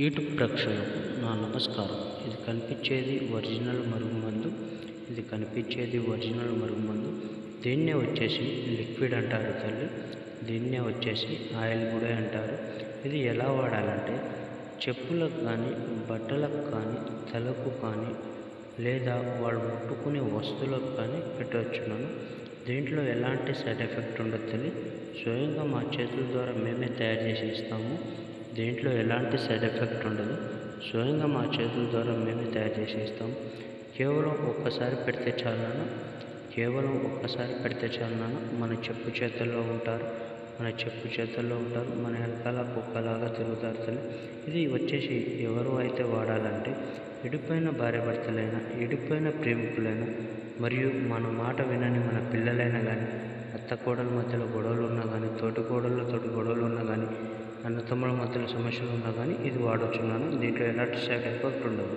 YouTube ప్రేక్షకులకు నా నమస్కారం. ఇది కనిపించేది ఒరిజినల్ మరుగుమందు ఇది కనిపించేది ఒరిజినల్ మరుగుమందు. దీన్నే వచ్చేసి లిక్విడ్ అంటారు తల్లి. దీన్నే వచ్చేసి ఆయిల్ కూడా అంటారు. ఇది ఎలా వాడాలంటే చెప్పులకు కానీ బట్టలకు కానీ తలకు కానీ లేదా వాళ్ళు ముట్టుకునే వస్తువులకు కానీ పెట్టవచ్చున్నాను దీంట్లో ఎలాంటి సైడ్ ఎఫెక్ట్ ఉండదు తల్లి. స్వయంగా మా చేతుల ద్వారా మేమే తయారు చేసి ఇస్తాము. దీంట్లో ఎలాంటి సైడ్ ఎఫెక్ట్ ఉండదు. స్వయంగా మా చేతుల ద్వారా మేమే తయారు చేసి ఇస్తాం కేవలం ఒక్కసారి పెడితే చాలనా? కేవలం ఒక్కసారి పెడితే చాలనా? మన చెప్పు చేతుల్లో ఉంటారు. మన చెప్పు చేతుల్లో ఉంటారు. మన వెనకాల కుక్కలాగా తిరుగుతారు తల్లి. ఇది వచ్చేసి ఎవరు అయితే వాడాలంటే ఎడిపోయిన భార్యాభర్తలైన ఎడిపోయిన ప్రేమికులైనా మరియు మన మాట వినని మన పిల్లలైనా కానీ అత్త కోడల మధ్యలో గొడవలు ఉన్నా కానీ తోటి కోడళ్ళతోటి కానీ తమ్ముల మధ్యలో సమస్యలు ఉన్నా కానీ ఇది వాడొచ్చున్నాను దీంట్లో ఎలాంటి సైడ్ ఎఫెక్ట్ ఉండదు.